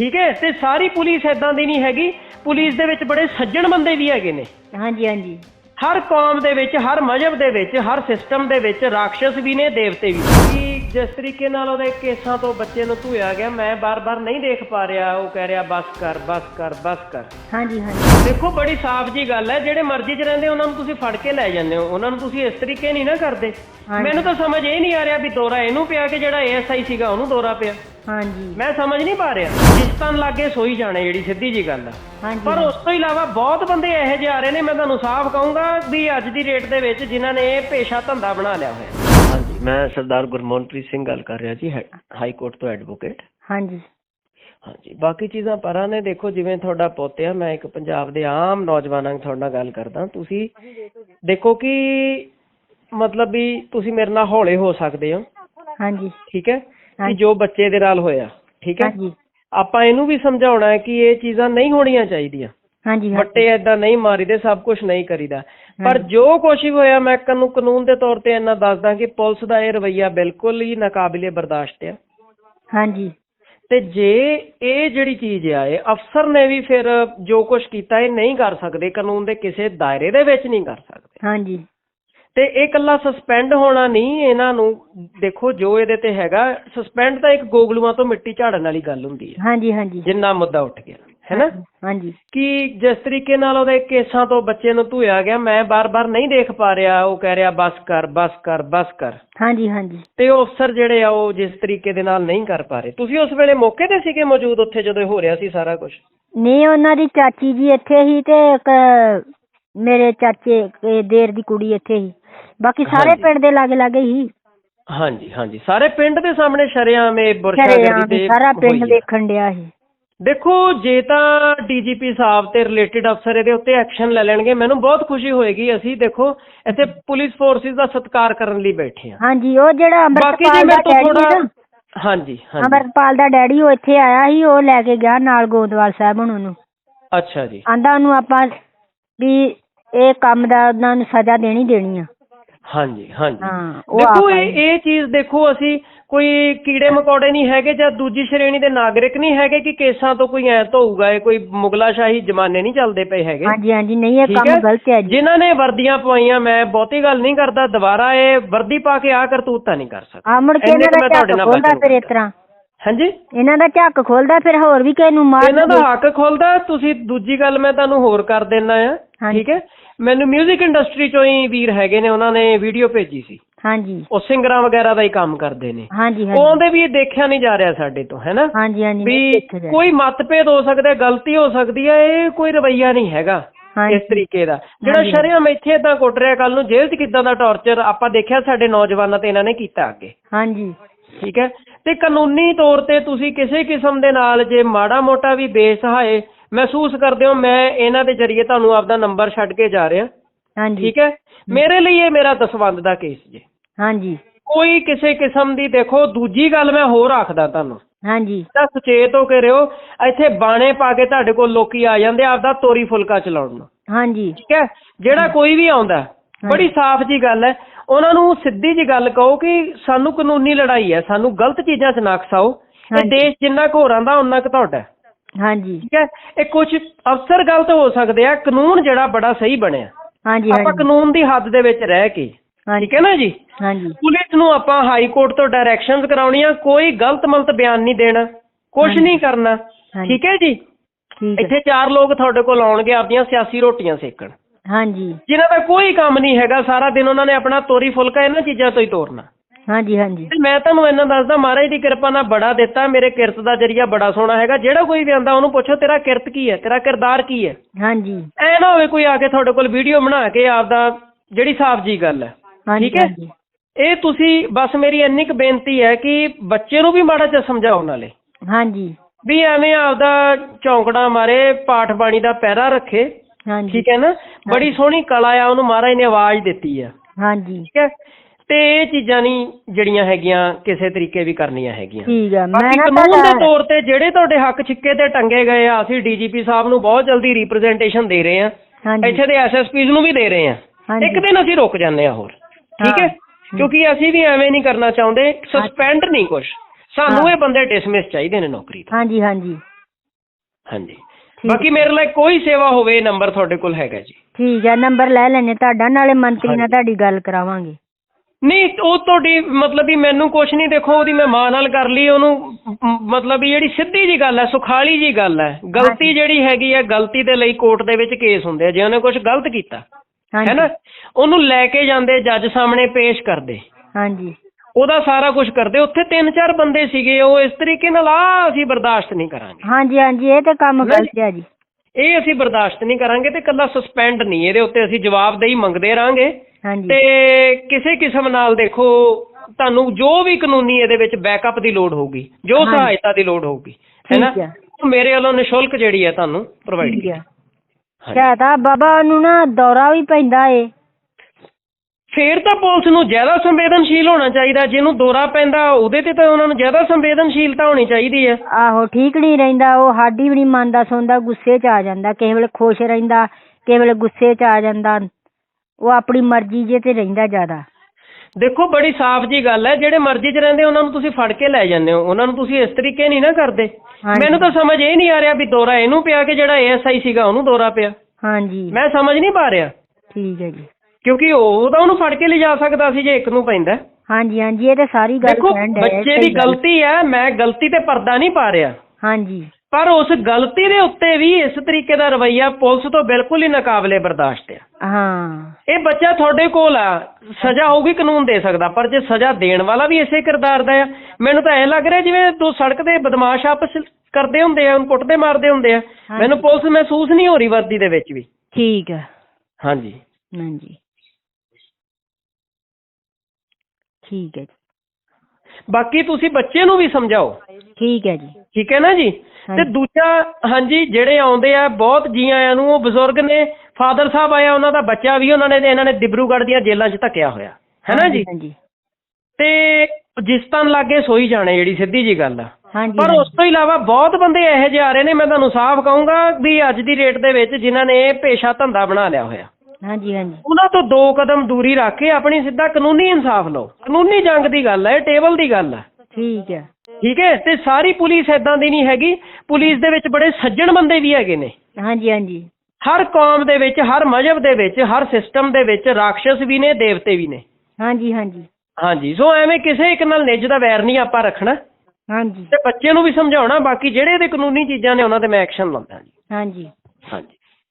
ਠੀਕ ਹੈ? ਤੇ ਸਾਰੀ ਪੁਲਿਸ ਇਦਾਂ ਦੀ ਨਹੀਂ ਹੈਗੀ। ਪੁਲਿਸ ਦੇ ਵਿੱਚ ਬੜੇ ਸੱਜਣ ਬੰਦੇ ਵੀ ਹੈਗੇ ਨੇ। ਹਾਂਜੀ ਹਾਂਜੀ। ਹਰ ਕੌਮ ਦੇ ਵਿੱਚ ਹਰ ਮਜ਼ਹਬ ਦੇ ਵਿੱਚ ਹਰ ਸਿਸਟਮ ਦੇ ਵਿੱਚ ਰਾਖਸ਼ ਵੀ ਨੇ ਦੇਵਤੇ ਵੀ ਕਿ ਜਿਸ ਤਰੀਕੇ ਨਾਲ ਉਹਦੇ ਕੇਸਾਂ ਤੋਂ ਬੱਚੇ ਨੂੰ ਧੋਇਆ ਗਿਆ ਮੈਂ ਬਾਰ-ਬਾਰ ਨਹੀਂ ਦੇਖ ਪਾ ਰਿਹਾ ਉਹ ਕਹਿ ਰਿਹਾ ਬਸ ਕਰ ਬਸ ਕਰ ਬਸ ਕਰ। ਹਾਂਜੀ ਹਾਂਜੀ। ਦੇਖੋ ਬੜੀ ਸਾਫ਼ ਜੀ ਗੱਲ ਹੈ ਜਿਹੜੇ ਮਰਜ਼ੀ 'ਚ ਰਹਿੰਦੇ ਉਹਨਾਂ ਨੂੰ ਤੁਸੀਂ ਫੜ ਕੇ ਲੈ ਜਾਂਦੇ ਹੋ। ਉਹਨਾਂ ਨੂੰ ਤੁਸੀਂ ਇਸ ਤਰੀਕੇ ਨਹੀਂ ਨਾ ਕਰਦੇ। ਮੈਨੂੰ ਤਾਂ ਸਮਝ ਇਹ ਨਹੀਂ ਆ ਰਿਹਾ ਵੀ ਦੋਰਾ ਇਹਨੂੰ ਪਿਆ ਕਿ ਜਿਹੜਾ ਏਐਸਆਈ ਸੀਗਾ ਉਹਨੂੰ ਦੋਰਾ ਪਿਆ। ਹਾਂਜੀ। ਮੈਂ ਸਮਝ ਨਹੀਂ ਪਾ ਰਿਹਾ। ਜਿਸ ਤਨ ਲੱਗੇ ਸੋਈ ਜਾਣੇ ਜਿਹੜੀ ਸਿੱਧੀ ਜੀ ਗੱਲ ਹਾਂਜੀ। ਪਰ ਉਸ ਤੋਂ ਇਲਾਵਾ ਬਹੁਤ ਬੰਦੇ ਇਹੋ ਜਿਹੇ ਆ ਰਹੇ ਨੇ ਮੈਂ ਤੁਹਾਨੂੰ ਸਾਫ਼ ਕਹੂੰਗਾ ਵੀ ਅੱਜ ਦੀ ਡੇਟ ਦੇ ਵਿੱਚ ਜਿਨ੍ਹਾਂ ਨੇ ਇਹ ਪੇਸ਼ਾ ਧੰਦਾ ਬਣਾ ਲਿਆ ਹੋਇਆ। ਮੈਂ ਸਰਦਾਰ ਗੁਰਮੋਹਨਪ੍ਰੀਤ ਸਿੰਘ ਗੱਲ ਕਰ ਰਿਹਾ ਜੀ ਹਾਈ ਕੋਰਟ ਤੋਂ ਐਡਵੋਕੇਟ। ਹਾਂਜੀ। ਹਾਂਜੀ ਬਾਕੀ ਚੀਜ਼ਾਂ ਪਰਾਂ ਨੇ ਦੇਖੋ ਜਿਵੇਂ ਤੁਹਾਡਾ ਪੁੱਤ ਆ ਮੈਂ ਇੱਕ ਪੰਜਾਬ ਦੇ ਆਮ ਨੌਜਵਾਨਾਂ ਨਾਲ ਤੁਹਾਡੇ ਗੱਲ ਕਰਦਾ। ਤੁਸੀਂ ਦੇਖੋ ਕਿ ਮਤਲਬ ਵੀ ਤੁਸੀਂ ਮੇਰੇ ਨਾਲ ਹੌਲੇ ਹੋ ਸਕਦੇ ਹੋ। ਹਾਂਜੀ। ਠੀਕ ਹੈ? ਕਿ। ਜੋ ਬੱਚੇ ਦੇ ਨਾਲ ਹੋਇਆ। ਠੀਕ ਹੈ? ਆਪਾਂ ਇਹਨੂੰ ਵੀ ਸਮਝਾਉਣਾ ਹੈ ਕਿ ਇਹ ਚੀਜ਼ਾਂ ਨਹੀਂ ਹੋਣੀਆਂ ਚਾਹੀਦੀਆਂ। ਹਾਂਜੀ ਵੱਟੇ ਏਦਾਂ ਨਹੀਂ ਮਾਰੀਦੇ ਸਭ ਕੁਝ ਨਹੀਂ ਕਰੀਦਾ। ਪਰ ਜੋ ਕੁਛ ਵੀ ਹੋਇਆ ਮੈਂ ਕਾਨੂੰ ਕਾਨੂੰਨ ਦੇ ਤੌਰ ਤੇ ਇਹਨਾਂ ਦੱਸਦਾ ਕਿ ਪੁਲਿਸ ਦਾ ਇਹ ਰਵੱਈਆ ਬਿਲਕੁਲ ਹੀ ਨਾਕਾਬਿਲੇ ਬਰਦਾਸ਼ਤ ਆ। ਹਾਂਜੀ। ਤੇ ਜੇ ਇਹ ਜਿਹੜੀ ਚੀਜ਼ ਆ ਇਹ ਅਫਸਰ ਨੇ ਵੀ ਫਿਰ ਜੋ ਕੁਝ ਕੀਤਾ ਇਹ ਨਹੀਂ ਕਰ ਸਕਦੇ ਕਾਨੂੰਨ ਦੇ ਕਿਸੇ ਦਾਇਰੇ ਦੇ ਵਿੱਚ ਨਹੀਂ ਕਰ ਸਕਦੇ। ਹਾਂਜੀ। ਤੇ ਇਹ ਕੱਲਾ ਸਸਪੈਂਡ ਹੋਣਾ ਨਹੀਂ ਇਹਨਾਂ ਨੂੰ ਦੇਖੋ ਜੋ ਇਹਦੇ ਤੇ ਹੈਗਾ ਸਸਪੈਂਡ ਤਾਂ ਇੱਕ ਗੋਗਲੂਆਂ ਤੋਂ ਮਿੱਟੀ ਝਾੜਨ ਵਾਲੀ ਗੱਲ ਹੁੰਦੀ ਹੈ ਹਾਂਜੀ ਹਾਂਜੀ। ਜਿੰਨਾ ਮੁੱਦਾ ਉੱਠ ਗਿਆ। ਹੈਨਾ? ਹਾਂਜੀ ਕਿ ਜਿਸ ਤਰੀਕੇ ਨਾਲ ਉਹਦੇ ਕੇਸਾਂ ਤੋਂ ਬੱਚੇ ਨੂੰ ਧੋਇਆ ਗਿਆ ਮੈਂ ਬਾਰ-ਬਾਰ ਨਹੀਂ ਦੇਖ ਪਾ ਰਿਹਾ ਉਹ ਕਹਿ ਰਿਹਾ ਬਸ ਕਰ ਬਸ ਕਰ ਬਸ ਕਰ। ਹਾਂਜੀ ਹਾਂਜੀ। ਤੇ ਉਹ ਅਫਸਰ ਜਿਹੜੇ ਆ ਉਹ ਜਿਸ ਤਰੀਕੇ ਦੇ ਨਾਲ ਨਹੀਂ ਕਰ ਪਾ ਰਹੇ। ਤੁਸੀਂ ਉਸ ਵੇਲੇ ਮੌਕੇ ਤੇ ਸੀਗੇ ਮੌਜੂਦ ਉੱਥੇ ਜਦੋਂ ਹੋ ਰਿਹਾ ਸੀ ਸਾਰਾ ਕੁਝ ਨਹੀਂ ਉਹਨਾਂ ਦੀ ਚਾਚੀ ਜੀ ਇੱਥੇ ਹੀ ਤੇ ਇੱਕ ਮੇਰੇ ਚਾਚੇ ਇਹ ਦੇਰ ਦੀ ਕੁੜੀ ਇੱਥੇ ਹੀ। ਬਾਕੀ ਸਾਰੇ। ਪਿੰਡ ਦੇ ਲਾਗੇ ਲਾਗੇ ਹੀ। ਹਾਂਜੀ ਹਾਂਜੀ। ਸਾਰੇ ਪਿੰਡ ਦੇ ਸਾਹਮਣੇ ਸ਼ਰੇਆਮ ਇਹ ਬੁਰਸ਼ਾਗਰਦੀ ਸ਼ਰੇਆਮ ਤੇ ਸਾਰਾ ਪਿੰਡ। ਦੇਖਣ ਡਿਆ ਸੀ ਦੇਖੋ ਜੇ ਤਾਂ ਡੀਜੀਪੀ ਸਾਹਿਬ ਤੇ ਰਿਲੇਟਡ ਅਫਸਰ ਇਹਦੇ ਉੱਤੇ ਐਕਸ਼ਨ ਲੈ ਲੈਣਗੇ ਮੈਨੂੰ ਬਹੁਤ ਖੁਸ਼ੀ ਹੋਏਗੀ। ਅਸੀਂ ਦੇਖੋ ਇੱਥੇ ਪੁਲਿਸ ਫੋਰਸਿਸ ਦਾ ਸਤਿਕਾਰ ਕਰਨ ਲਈ ਬੈਠੇ ਹਾਂ। ਹਾਂਜੀ ਉਹ ਜਿਹੜਾ ਅੰਮ੍ਰਿਤਪਾਲ ਦਾ ਡੈਡੀ ਥੋੜਾ ਸੀ ਨਾ ਹਾਂਜੀ ਹਾਂਜੀ। ਅੰਮ੍ਰਿਤਪਾਲ ਦਾ ਡੈਡੀ ਉਹ ਇੱਥੇ ਆਇਆ ਸੀ ਉਹ ਲੈ ਕੇ ਗਿਆ ਨਾਲ ਗੋਦਵਾਲ ਸਾਹਿਬ ਹੁਣ ਉਹਨੂੰ। ਅੱਛਾ ਜੀ। ਆਂਦਾ ਉਹਨੂੰ ਆਪਾਂ ਵੀ ਇਹ ਕੰਮ ਦਾ ਉਹਨਾਂ ਨੂੰ ਸਜ਼ਾ ਦੇਣੀ ਦੇਣੀ ਆ। ਹਾਂਜੀ ਹਾਂਜੀ। ਦੇਖੋ ਇਹ ਇਹ ਚੀਜ਼ ਦੇਖੋ ਅਸੀਂ ਕੋਈ ਕੀੜੇ ਮਕੌੜੇ ਨਹੀਂ ਹੈਗੇ ਜਾਂ ਦੂਜੀ ਸ਼੍ਰੇਣੀ ਦੇ ਨਾਗਰਿਕ ਨਹੀਂ ਹੈਗੇ ਕਿ ਕੇਸਾਂ ਤੋਂ ਕੋਈ ਐ ਧੋਊਗਾ ਇਹ ਕੋਈ ਮੁਗਲਾਸ਼ਾਹੀ ਜ਼ਮਾਨੇ ਨਹੀਂ ਚੱਲਦੇ ਪਏ ਹੈਗੇ। ਹਾਂਜੀ ਹਾਂਜੀ ਨਹੀਂ ਇਹ ਕੰਮ? ਗਲਤ ਹੈ ਜੀ। ਜਿਨ੍ਹਾਂ ਨੇ ਵਰਦੀਆਂ ਪਵਾਈਆਂ ਮੈਂ ਬਹੁਤੀ ਗੱਲ ਨਹੀਂ ਕਰਦਾ ਦੁਬਾਰਾ ਇਹ ਵਰਦੀ ਪਾ ਕੇ ਆ ਕਰਤੂਤ ਤਾਂ ਨਹੀਂ ਕਰ ਸਕਦਾ। ਆ ਮੁੜ ਕੇ ਇਹਨਾਂ ਦਾ ਝੱਕ ਖੋਲਦਾ ਫਿਰ ਇਸ। ਤਰ੍ਹਾਂ। ਹਾਂਜੀ? ਇਹਨਾਂ ਦਾ ਝੱਕ ਖੋਲਦਾ ਫਿਰ ਹੋਰ ਵੀ ਕਿਸੇ ਨੂੰ ਮਾਰ ਇਹਨਾਂ ਦਾ ਹੱਕ ਖੁੱਲਦਾ ਤੁਸੀਂ ਦੂਜੀ ਗੱਲ ਮੈਂ ਤੁਹਾਨੂੰ ਹੋਰ ਕਰ ਦੇਣਾ ਆ। ਠੀਕ ਹੈ? ਮੈਨੂੰ 뮤직 ਇੰਡਸਟਰੀ ਚੋਂ ਹੀ ਵੀਰ ਹੈਗੇ ਨੇ ਉਹਨਾਂ ਨੇ ਵੀਡੀਓ ਭੇਜੀ ਸੀ। ਹਾਂਜੀ। ਉਹ ਸਿੰਗਰਾਂ ਵਗੈਰਾ ਦਾ ਹੀ ਕੰਮ ਕਰਦੇ ਨੇ। ਹਾਂਜੀ ਹਾਂਜੀ। ਉਹਦੇ ਵੀ ਇਹ ਦੇਖਿਆ ਨਹੀਂ ਜਾ ਰਿਹਾ ਸਾਡੇ ਤੋਂ ਹੈਨਾ ਹਾਂਜੀ ਹਾਂਜੀ ਵੀ। ਕੋਈ ਮਤਭੇਦ ਹੋ ਸਕਦਾ ਗਲਤੀ ਹੋ ਸਕਦੀ ਹੈ ਇਹ ਕੋਈ ਰਵਈਆ ਨਹੀਂ ਹੈਗਾ। ਇਸ ਤਰੀਕੇ ਦਾ। ਜਿਹੜਾ। ਸ਼ਰਿਆਮ ਇੱਥੇ ਤਾਂ ਕੁੱਟ ਰਿਹਾ ਕੱਲ ਨੂੰ ਜੇਲ੍ਹ 'ਚ ਕਿੱਦਾਂ ਦਾ ਟੌਰਚਰ ਆਪਾਂ ਦੇਖਿਆ ਸਾਡੇ ਨੌਜਵਾਨਾਂ ਤੇ ਇਹਨਾਂ ਨੇ ਕੀਤਾ ਅੱਗੇ। ਹਾਂਜੀ। ਠੀਕ ਹੈ? ਤੇ ਕਾਨੂੰਨੀ ਤੌਰ ਤੇ ਤੁਸੀਂ ਕਿਸੇ ਕਿਸਮ ਦੇ ਨਾਲ ਜੇ ਮਾੜਾ ਮੋਟਾ ਵੀ ਬੇਸਹਾਏ ਮਹਿਸੂਸ ਕਰਦੇ ਹੋ ਮੈਂ ਇਹਨਾਂ ਦੇ ਜਰੀਏ ਤੁਹਾਨੂੰ ਆਪਦਾ ਨੰਬਰ ਛੱਡ ਕੇ ਜਾ ਰਿਹਾ। ਹਾਂਜੀ। ਠੀਕ ਹੈ? ਮੇਰੇ ਲਈ ਇਹ ਮੇਰਾ ਦਸਵੰਦ ਦਾ ਕੇਸ ਜੇ। ਹਾਂਜੀ। ਕੋਈ ਕਿਸੇ ਕਿਸਮ ਦੀ ਦੇਖੋ ਦੂਜੀ ਗੱਲ ਮੈਂ ਹੋਰ ਆਖਦਾ ਤੁਹਾਨੂੰ। ਹਾਂਜੀ। ਤਾਂ ਸੁਚੇਤ ਹੋ ਕੇ ਰਿਓ ਇੱਥੇ ਬਾਣੇ ਪਾ ਕੇ ਤੁਹਾਡੇ ਕੋਲ ਲੋਕੀ ਆ ਜਾਂਦੇ ਆਪਦਾ ਤੋਰੀ ਫੁਲਕਾ ਚਲਾਉਣ ਨੂੰ। ਹਾਂਜੀ। ਠੀਕ ਹੈ? ਜਿਹੜਾ ਕੋਈ ਵੀ ਆਉਂਦਾ ਬੜੀ ਸਾਫ਼ ਜੀ ਗੱਲ ਹੈ। ਉਹਨਾਂ ਨੂੰ ਸਿੱਧੀ ਜੀ ਗੱਲ ਕਹੋ ਕਿ ਸਾਨੂੰ ਕਾਨੂੰਨੀ ਲੜਾਈ ਹੈ ਸਾਨੂੰ ਗਲਤ ਚੀਜ਼ਾਂ 'ਚ ਨਾ ਫਸਾਓ ਇਹ। ਦੇਸ਼ ਜਿੰਨਾ ਹੋਰਾਂ ਦਾ ਉਨਾ ਕੁ ਤੁਹਾਡਾ। ਹਾਂਜੀ। ਠੀਕ ਹੈ? ਇਹ ਕੁਝ ਅਫਸਰ ਗਲਤ ਹੋ ਸਕਦੇ ਆ ਕਾਨੂੰਨ ਜਿਹੜਾ ਬੜਾ ਸਹੀ ਬਣਿਆ। ਹਾਂਜੀ ਆਪਾਂ ਹਾਂਜੀ। ਕਾਨੂੰਨ ਦੀ ਹੱਦ ਦੇ ਵਿੱਚ ਰਹਿ ਕੇ ਹਾਂਜੀ। ਠੀਕ ਹੈ ਨਾ ਜੀ? ਹਾਂਜੀ। ਪੁਲਿਸ ਨੂੰ ਆਪਾਂ ਹਾਈ ਕੋਰਟ ਤੋਂ ਡਾਇਰੈਕਸ਼ਨਸ ਕਰਾਉਣੀਆਂ ਕੋਈ ਗਲਤ ਮਲਤ ਬਿਆਨ ਨਹੀਂ ਦੇਣਾ ਕੁਝ ਹਾਂਜੀ। ਨਹੀਂ ਕਰਨਾ ਹਾਂਜੀ। ਠੀਕ ਹੈ ਜੀ? ਠੀਕ ਹੈ। ਇੱਥੇ ਚਾਰ ਲੋਕ ਤੁਹਾਡੇ ਕੋਲ ਆਉਣਗੇ ਆਪਦੀਆਂ ਸਿਆਸੀ ਰੋਟੀਆਂ ਸੇਕਣ। ਹਾਂਜੀ। ਜਿਨ੍ਹਾਂ ਦਾ ਕੋਈ ਕੰਮ ਨਹੀਂ ਹੈਗਾ ਸਾਰਾ ਦਿਨ ਉਹਨਾਂ ਨੇ ਆਪਣਾ ਤੋਰੀ ਫੁਲਕਾ ਇਹਨਾਂ ਚੀਜ਼ਾਂ ਤੋਂ ਹੀ ਤੋਰਨਾ। ਹਾਂਜੀ ਹਾਂਜੀ। ਤੇ ਮੈਂ ਤੁਹਾਨੂੰ ਇਹਨਾਂ ਦੱਸਦਾ ਮਹਾਰਾਜ ਦੀ ਕਿਰਪਾ ਨਾਲ ਬੜਾ ਦਿੱਤਾ ਮੇਰੇ ਕਿਰਤ ਦਾ ਜਰੀਆ ਬੜਾ ਸੋਹਣਾ ਹੈਗਾ। ਜਿਹੜਾ ਕੋਈ ਵੀ ਆਂਦਾ ਉਹਨੂੰ ਪੁੱਛੋ ਤੇਰਾ ਕਿਰਤ ਕੀ ਹੈ? ਤੇਰਾ ਕਿਰਦਾਰ ਕੀ ਹੈ? ਹਾਂਜੀ। ਐ ਨਾ ਹੋਵੇ ਕੋਈ ਆ ਕੇ ਤੁਹਾਡੇ ਕੋਲ ਵੀਡੀਓ ਬਣਾ ਕੇ ਆਪਦਾ ਜਿਹੜੀ ਸਾਫ਼ ਜੀ ਗੱਲ ਹੈ। ਠੀਕ ਹੈ? ਇਹ ਤੁਸੀਂ ਬਸ ਮੇਰੀ ਇੰਨੀ ਕੁ ਬੇਨਤੀ ਹੈ ਕਿ ਬੱਚੇ ਨੂੰ ਵੀ ਮਾੜਾ ਜਿਹਾ ਸਮਝਾਓ ਨਾਲੇ। ਹਾਂਜੀ। ਵੀ ਐਵੇਂ ਆਪਦਾ ਚੌਂਕੜਾ ਮਾਰੇ ਪਾਠ ਬਾਣੀ ਦਾ ਪਹਿਰਾ ਰੱਖੇ। ਹਾਂਜੀ। ਠੀਕ ਹੈ ਨਾ? ਬੜੀ ਸੋਹਣੀ ਕਲਾ ਆ ਉਹਨੂੰ ਮਹਾਰਾਜ ਨੇ ਆਵਾਜ਼ ਦਿੱਤੀ ਆ। ਹਾਂਜੀ। ਠੀਕ ਹੈ? ਤੇ ਇਹ ਚੀਜ਼ਾਂ ਨਹੀਂ ਜਿਹੜੀਆਂ ਹੈਗੀਆਂ ਕਿਸੇ ਤਰੀਕੇ ਵੀ ਕਰਨੀਆਂ ਹੈਗੀਆਂ। ਠੀਕ ਹੈ ਮੈਂ ਬਾਕੀ ਨਾ ਕਾਨੂੰਨ ਦੇ ਤੁਹਾਡਾ ਤੌਰ ਤੇ ਜਿਹੜੇ ਤੁਹਾਡੇ ਹੱਕ ਛਿੱਕੇ ਤੇ ਟੰਗੇ ਗਏ ਆ ਅਸੀਂ ਡੀਜੀਪੀ ਸਾਹਿਬ ਨੂੰ ਬਹੁਤ ਜਲਦੀ ਰਿਪਰੈਜ਼ੈਂਟੇਸ਼ਨ ਦੇ ਰਹੇ ਆ। ਹਾਂਜੀ। ਇੱਥੇ ਦੇ ਐਸਐਸਪੀਜ਼ ਨੂੰ ਵੀ ਦੇ ਰਹੇ ਆ। ਹਾਂਜੀ। ਇੱਕ ਦਿਨ ਅਸੀਂ ਰੁਕ ਜਾਂਦੇ ਆ ਹੋਰ ਠੀਕ ਹੈ। ਹਾਂ। ਕਿਉਂਕਿ ਅਸੀਂ ਵੀ ਐਵੇਂ ਨਹੀਂ ਕਰਨਾ ਚਾਹੁੰਦੇ ਸਸਪੈਂਡ ਨਹੀਂ ਕੁਛ। ਸਾਨੂੰ ਹਾਂ। ਇਹ ਬੰਦੇ ਡਿਸਮਿਸ ਚਾਹੀਦੇ ਨੇ ਨੌਕਰੀ ਤੋਂ। ਹਾਂਜੀ ਹਾਂਜੀ। ਹਾਂਜੀ। ਬਾਕੀ ਮੇਰੇ ਲਈ ਕੋਈ ਸੇਵਾ ਹੋਵੇ ਨੰਬਰ ਤੁਹਾਡੇ ਕੋਲ ਹੈਗਾ ਜੀ। ਠੀਕ ਹੈ ਨੰਬਰ ਲੈ ਲੈਣੇ ਤੁਹਾਡਾ ਨਾਲੇ ਮੰਤਰੀ ਨਾਲ ਤੁਹਾਡੀ ਗੱਲ ਕਰਾਵਾਂਗੇ। ਨਹੀਂ ਉਹ ਤੁਹਾਡੀ ਮਤਲਬ ਵੀ ਮੈਨੂੰ ਕੁਛ ਨਹੀਂ ਦੇਖੋ ਉਹਦੀ ਮੈਂ ਮਾਂ ਨਾਲ ਕਰ ਲਈ ਉਹਨੂੰ ਮਤਲਬ ਵੀ ਜਿਹੜੀ ਸਿੱਧੀ ਜੀ ਗੱਲ ਹੈ ਸੁਖਾਲੀ ਜੀ ਗੱਲ ਹੈ। ਗਲਤੀ ਜਿਹੜੀ ਹੈਗੀ ਹੈ ਗਲਤੀ ਦੇ ਲਈ ਕੋਰਟ ਦੇ ਵਿੱਚ ਕੇਸ ਹੁੰਦੇ ਆ ਜੇ ਉਹਨੇ ਕੁਝ ਗਲਤ ਕੀਤਾ ਹੈ ਨਾ? ਉਹਨੂੰ ਲੈ ਕੇ ਜਾਂਦੇ ਜੱਜ ਸਾਹਮਣੇ ਪੇਸ਼ ਕਰਦੇ। ਹਾਂਜੀ। ਉਹਦਾ ਸਾਰਾ ਕੁਝ ਕਰਦੇ। ਉੱਥੇ ਤਿੰਨ ਚਾਰ ਬੰਦੇ ਸੀਗੇ ਉਹ ਇਸ ਤਰੀਕੇ ਨਾਲ ਆ ਅਸੀਂ ਬਰਦਾਸ਼ਤ ਨਹੀਂ ਕਰਾਂਗੇ। ਹਾਂਜੀ ਹਾਂਜੀ ਇਹ ਤੇ ਕੰਮ। ਗਲਤ ਹੈ ਜੀ। ਇਹ ਅਸੀਂ ਬਰਦਾਸ਼ਤ ਨਹੀਂ ਕਰਾਂਗੇ ਤੇ ਕੱਲਾ ਸਸਪੈਂਡ ਨਹੀਂ ਇਹਦੇ ਉੱਤੇ ਅਸੀਂ ਜਵਾਬਦੇਹੀ ਮੰਗਦੇ ਰਾਂਗੇ ਤੇ ਕਿਸੇ ਕਿਸਮ ਨਾਲ ਦੇਖੋ ਤੁਹਾਨੂੰ ਜੋ ਵੀ ਕਾਨੂੰਨੀ ਇਹਦੇ ਵਿੱਚ ਬੈਕਅਪ ਦੀ ਲੋੜ ਹੋਊਗੀ ਜੋ। ਸਹਾਇਤਾ ਦੀ ਲੋੜ ਹੋਊਗੀ ਹੈਨਾ ਮੇਰੇ ਵੱਲੋਂ ਨਿਸ਼ੁਲਕ ਜਿਹੜੀ ਹੈ ਤੁਹਾਨੂੰ ਪ੍ਰੋਵਾਈਡ ਹਾਂਜੀ। ਕਹਤਾ ਬਾਬਾ ਨੂੰ ਨਾ ਦੌਰਾ ਵੀ ਪੈਂਦਾ ਏ। ਫੇਰ ਤਾਂ ਪੁਲਿਸ ਨੂੰ ਜ਼ਿਆਦਾ ਸੰਵੇਦਨਸ਼ੀਲ ਹੋਣਾ ਚਾਹੀਦਾ ਜਿਹਨੂੰ ਦੌਰਾ ਪੈਂਦਾ ਉਹਦੇ ਤੇ ਤਾਂ ਉਹਨਾਂ ਨੂੰ ਜ਼ਿਆਦਾ ਸੰਵੇਦਨਸ਼ੀਲਤਾ ਹੋਣੀ ਚਾਹੀਦੀ ਹੈ। ਆਹੋ ਠੀਕ ਨਹੀਂ ਰਹਿੰਦਾ ਉਹ ਸਾਡੀ ਵੀ ਨਹੀਂ ਮੰਨਦਾ ਸੁਣਦਾ ਗੁੱਸੇ 'ਚ ਆ ਜਾਂਦਾ ਕਿਸੇ ਵੇਲੇ ਖੁਸ਼ ਰਹਿੰਦਾ ਕਿਸੇ ਵੇਲੇ ਗੁੱਸੇ 'ਚ ਆ ਜਾਂਦਾ। ਉਹ ਆਪਣੀ ਮਰਜ਼ੀ ਜੇ ਤੇ ਰਹਿੰਦਾ ਜ਼ਿਆਦਾ। ਦੇਖੋ ਬੜੀ ਸਾਫ਼ ਜੀ ਗੱਲ ਹੈ ਜਿਹੜੇ ਮਰਜ਼ੀ 'ਚ ਰਹਿੰਦੇ ਉਹਨਾਂ ਨੂੰ ਤੁਸੀਂ ਫੜ ਕੇ ਲੈ ਜਾਂਦੇ ਹੋ। ਉਹਨਾਂ ਨੂੰ ਤੁਸੀਂ ਇਸ ਤਰੀਕੇ ਨਹੀਂ ਨਾ ਕਰਦੇ। ਹਾਂਜੀ। ਮੈਨੂੰ ਤਾਂ ਸਮਝ ਇਹ ਨਹੀਂ ਆ ਰਿਹਾ ਵੀ ਦੌਰਾ ਇਹਨੂੰ ਪਿਆ ਕਿ ਜਿਹੜਾ ਏਐਸਆਈ ਸੀਗਾ ਉਹਨੂੰ ਦੌਰਾ ਪਿਆ। ਹਾਂਜੀ। ਮੈਂ ਸਮਝ ਨਹੀਂ ਪਾ ਰਿਹਾ। ਠੀਕ ਹੈ ਜੀ। ਕਿਉਂਕਿ ਉਹ ਤਾਂ ਉਹਨੂੰ ਫੜ ਕੇ ਲਿਜਾ ਸਕਦਾ ਸੀ ਜੇ ਇੱਕ ਨੂੰ ਪੈਂਦਾ। ਹਾਂਜੀ ਹਾਂਜੀ ਇਹ ਤੇ ਸਾਰੀ ਗੱਲ ਦੇਖੋ ਕਹਿਣ ਬੱਚੇ ਸਹੀ ਦੀ ਗੱਲ। ਗਲਤੀ ਹੈ ਮੈਂ ਗਲਤੀ ਤੇ ਪਰਦਾ ਨਹੀਂ ਪਾ ਰਿਹਾ। ਹਾਂਜੀ। ਪਰ ਉਸ ਗਲਤੀ ਦੇ ਉੱਤੇ ਵੀ ਇਸ ਤਰੀਕੇ ਦਾ ਰਵੱਈਆ ਪੁਲਿਸ ਤੋਂ ਬਿਲਕੁਲ ਹੀ ਨਾਕਾਬਲੇ ਬਰਦਾਸ਼ਤ ਹੈ ਹਾਂ। ਇਹ ਬੱਚਾ ਤੁਹਾਡੇ ਕੋਲ ਆ ਸਜ਼ਾ ਹੋਊਗੀ ਕਾਨੂੰਨ ਦੇ ਸਕਦਾ ਪਰ ਜੇ ਸਜ਼ਾ ਦੇਣ ਵਾਲਾ ਵੀ ਇਸੇ ਕਿਰਦਾਰ ਦਾ ਆ ਮੈਨੂੰ ਤਾਂ ਐ ਲੱਗ ਰਿਹਾ ਜਿਵੇਂ ਦੋ ਸੜਕ ਤੇ ਬਦਮਾਸ਼ ਆਪਸ ਕਰਦੇ ਹੁੰਦੇ ਆ ਉਹਨੂੰ ਕੁੱਟਦੇ ਮਾਰਦੇ ਹੁੰਦੇ ਆ। ਮੈਨੂੰ ਪੁਲਿਸ ਮਹਿਸੂਸ ਨਹੀਂ ਹੋ ਰਹੀ ਵਰਦੀ ਦੇ ਵਿੱਚ ਵੀ। ਠੀਕ ਹੈ ਹਾਂਜੀ। ਹਾਂਜੀ। ਠੀਕ ਹੈ ਜੀ। ਬਾਕੀ ਤੁਸੀਂ ਬੱਚੇ ਨੂੰ ਵੀ ਸਮਝਾਓ। ਠੀਕ ਹੈ ਜੀ। ਠੀਕ ਹੈ ਨਾ ਜੀ? ਤੇ। ਦੂਜਾ ਹਾਂਜੀ ਜਿਹੜੇ ਆਉਂਦੇ ਆ ਬਹੁਤ ਜੀ ਆਇਆਂ ਨੂੰ ਉਹ ਬਜ਼ੁਰਗ ਨੇ ਫਾਦਰ ਸਾਹਿਬ ਆਇਆ ਉਹਨਾਂ ਦਾ ਬੱਚਾ ਵੀ ਉਹਨਾਂ ਨੇ ਇਹਨਾਂ ਨੇ ਡਿਬਰੂਗੜ੍ਹ ਦੀਆਂ ਜੇਲ੍ਹਾਂ 'ਚ ਧੱਕਿਆ ਹੋਇਆ। ਹੈ ਨਾ ਜੀ? ਹਾਂਜੀ ਤੇ ਜਿਸ ਤਨ ਲਾਗੇ ਸੋਈ ਜਾਣੇ ਜਿਹੜੀ ਸਿੱਧੀ ਜੀ ਗੱਲ ਆ। ਪਰ ਉਸ ਤੋਂ ਇਲਾਵਾ ਬਹੁਤ ਬੰਦੇ ਇਹੋ ਜਿਹੇ ਆ ਰਹੇ ਨੇ ਮੈਂ ਤੁਹਾਨੂੰ ਸਾਫ਼ ਕਹੂੰਗਾ ਵੀ ਅੱਜ ਦੀ ਡੇਟ ਦੇ ਵਿੱਚ ਜਿਨ੍ਹਾਂ ਨੇ ਇਹ ਪੇਸ਼ਾ ਧੰਦਾ ਬਣਾ ਲਿਆ ਹੋਇਆ। ਹਾਂਜੀ ਹਾਂਜੀ। ਉਹਨਾਂ ਤੋਂ ਦੋ ਕਦਮ ਦੂਰੀ ਰੱਖ ਕੇ ਆਪਣੀ ਸਿੱਧਾ ਕਾਨੂੰਨੀ ਇਨਸਾਫ ਲਓ। ਕਾਨੂੰਨੀ ਜੰਗ ਦੀ ਗੱਲ ਹੈ ਇਹ ਟੇਬਲ ਦੀ ਗੱਲ ਹੈ ਠੀਕ ਹੈ ਠੀਕ ਹੈ? ਤੇ ਸਾਰੀ ਪੁਲਿਸ ਇਦਾਂ ਦੀ ਨਹੀਂ ਹੈਗੀ। ਪੁਲਿਸ ਦੇ ਵਿੱਚ ਬੜੇ ਸੱਜਣ ਬੰਦੇ ਵੀ ਹੈਗੇ ਨੇ। ਹਾਂਜੀ ਹਾਂਜੀ। ਹਰ ਕੌਮ ਦੇ ਵਿੱਚ ਹਰ ਮਜ਼ਹਬ ਦੇ ਵਿੱਚ ਹਰ ਸਿਸਟਮ ਦੇ ਵਿੱਚ ਰਾਖਸ਼ ਵੀ ਨੇ ਦੇਵਤੇ ਵੀ ਨੇ। ਹਾਂਜੀ ਹਾਂਜੀ। ਹਾਂਜੀ ਸੋ ਐਵੇਂ ਕਿਸੇ ਇੱਕ ਨਾਲ ਨਿੱਜ ਦਾ ਵੈਰ ਨਹੀਂ ਆਪਾਂ ਰੱਖਣਾ। ਹਾਂਜੀ। ਤੇ ਬੱਚੇ ਨੂੰ ਵੀ ਸਮਝਾਉਣਾ ਬਾਕੀ ਜਿਹੜੇ ਇਹਦੇ ਕਾਨੂੰਨੀ ਚੀਜ਼ਾਂ ਨੇ ਉਹਨਾਂ ਤੇ ਮੈਂ ਐਕਸ਼ਨ ਜੀ। ਹਾਂਜੀ। ਹਾਂਜੀ।